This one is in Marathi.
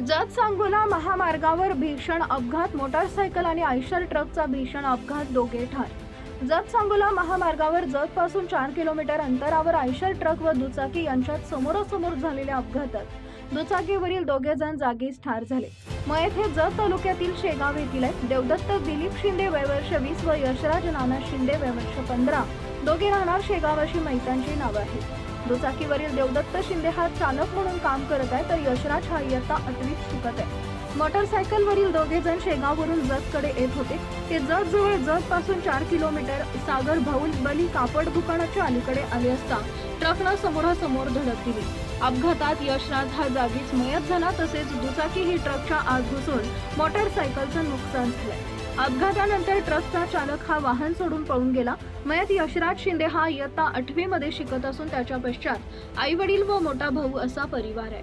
सांगोला महामार्गावर भीषण अपघात मोटारसायकल आणि आयशर ट्रकचा भीषण अपघात दोघे ठार. जत सांगोला महामार्गावर जत पासून चार किलोमीटर अंतरावर आयशर ट्रक व दुचाकी यांच्यात समोरासमोर झालेल्या अपघातात दुचाकीवरील दोघे जण जागीच ठार झाले. मयत हे जत तालुक्यातील शेगाव येथील देवदत्त दिलीप शिंदे वय वर्ष वीस व यशराज नाना शिंदे वय वर्ष पंधरा. दोघे राहणार शेगाव अशी मैतांची नावं आहेत. दुचाकीवरील देवदत्त शिंदे हा चालक म्हणून काम करत आहे तर यशराज हा इयत्ता अटवीत शिकत आहे. मोटरसायकलवरील दोघे जण शेगाववरून जतकडे येत होते. ते जत जवळ जत पासून चार किलोमीटर सागर भाऊलबली कापड दुकानाच्या अलीकडे आले असता ट्रकनं समोरासमोर धडक दिली. अपघातात यशराज हा जागीच मयत झाला तसेच दुचाकी ही ट्रकच्या आत घुसून मोटरसायकलचं नुकसान झालंय. अपघातानंतर ट्रकचा चालक हा वाहन सोडून पळून गेला. मयत यशराज शिंदे हा इयत्ता आठवी मध्ये शिकत असून त्याच्या पश्चात आई वडील व मोठा भाऊ असा परिवार आहे.